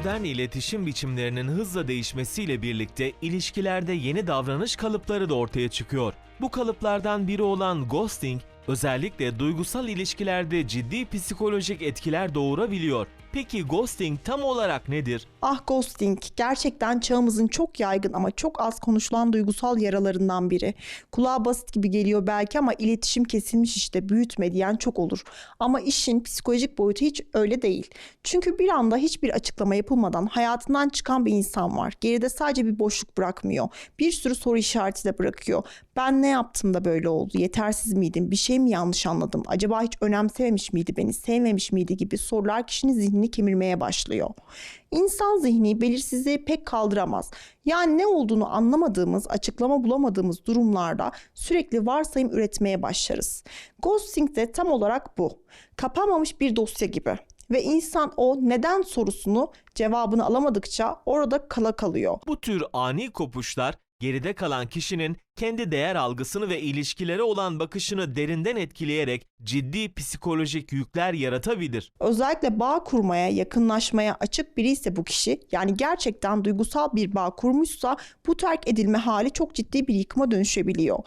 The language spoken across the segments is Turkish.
Modern iletişim biçimlerinin hızla değişmesiyle birlikte ilişkilerde yeni davranış kalıpları da ortaya çıkıyor. Bu kalıplardan biri olan ghosting, özellikle duygusal ilişkilerde ciddi psikolojik etkiler doğurabiliyor. Peki ghosting tam olarak nedir? Ah ghosting gerçekten çağımızın çok yaygın ama çok az konuşulan duygusal yaralarından biri. Kulağa basit gibi geliyor belki ama iletişim kesilmiş işte büyütme diyen çok olur. Ama işin psikolojik boyutu hiç öyle değil. Çünkü bir anda hiçbir açıklama yapılmadan hayatından çıkan bir insan var. Geride sadece bir boşluk bırakmıyor. Bir sürü soru işareti de bırakıyor. Ben ne yaptım da böyle oldu? Yetersiz miydim? Bir şey mi yanlış anladım? Acaba hiç önemsememiş miydi beni? Sevmemiş miydi gibi sorular kişinin zihnini kemirmeye başlıyor. İnsan zihni belirsizliği pek kaldıramaz. Yani ne olduğunu anlamadığımız, açıklama bulamadığımız durumlarda sürekli varsayım üretmeye başlarız. Ghosting de tam olarak bu. Kapanmamış bir dosya gibi. Ve insan o neden sorusunu cevabını alamadıkça orada kala kalıyor. Bu tür ani kopuşlar geride kalan kişinin kendi değer algısını ve ilişkilere olan bakışını derinden etkileyerek ciddi psikolojik yükler yaratabilir. Özellikle bağ kurmaya, yakınlaşmaya açık biri ise bu kişi, yani gerçekten duygusal bir bağ kurmuşsa bu terk edilme hali çok ciddi bir yıkıma dönüşebiliyor.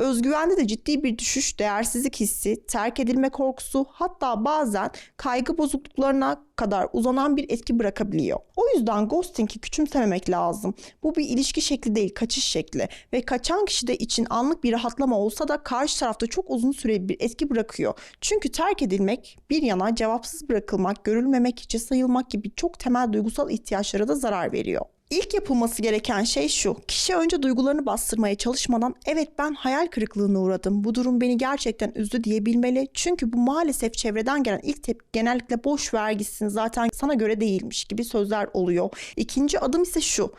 Özgüvende de ciddi bir düşüş, değersizlik hissi, terk edilme korkusu, hatta bazen kaygı bozukluklarına kadar uzanan bir etki bırakabiliyor. O yüzden ghosting'i küçümsememek lazım. Bu bir ilişki şekli değil, kaçış şekli ve kaçan kişi de için anlık bir rahatlama olsa da karşı tarafta çok uzun süreli bir etki bırakıyor. Çünkü terk edilmek bir yana cevapsız bırakılmak, görülmemek, hiçe sayılmak gibi çok temel duygusal ihtiyaçlara da zarar veriyor. İlk yapılması gereken şey şu. Kişi önce duygularını bastırmaya çalışmadan evet ben hayal kırıklığına uğradım. Bu durum beni gerçekten üzdü diyebilmeli. Çünkü bu maalesef çevreden gelen ilk tepki genellikle boş vergisin zaten sana göre değilmiş gibi sözler oluyor. İkinci adım ise şu.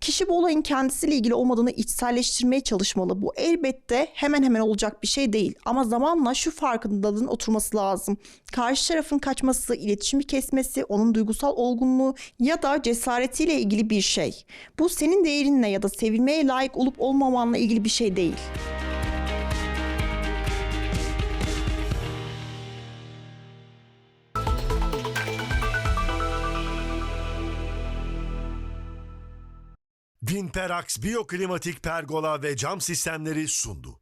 Kişi bu olayın kendisiyle ilgili olmadığını içselleştirmeye çalışmalı. Bu elbette hemen hemen olacak bir şey değil. Ama zamanla şu farkındalığın oturması lazım. Karşı tarafın kaçması, iletişimi kesmesi, onun duygusal olgunluğu ya da cesaretiyle ilgili bir şey. Bu senin değerinle ya da sevilmeye layık olup olmamanla ilgili bir şey değil. Vinperax Biyoklimatik Pergola ve Cam Sistemleri sundu.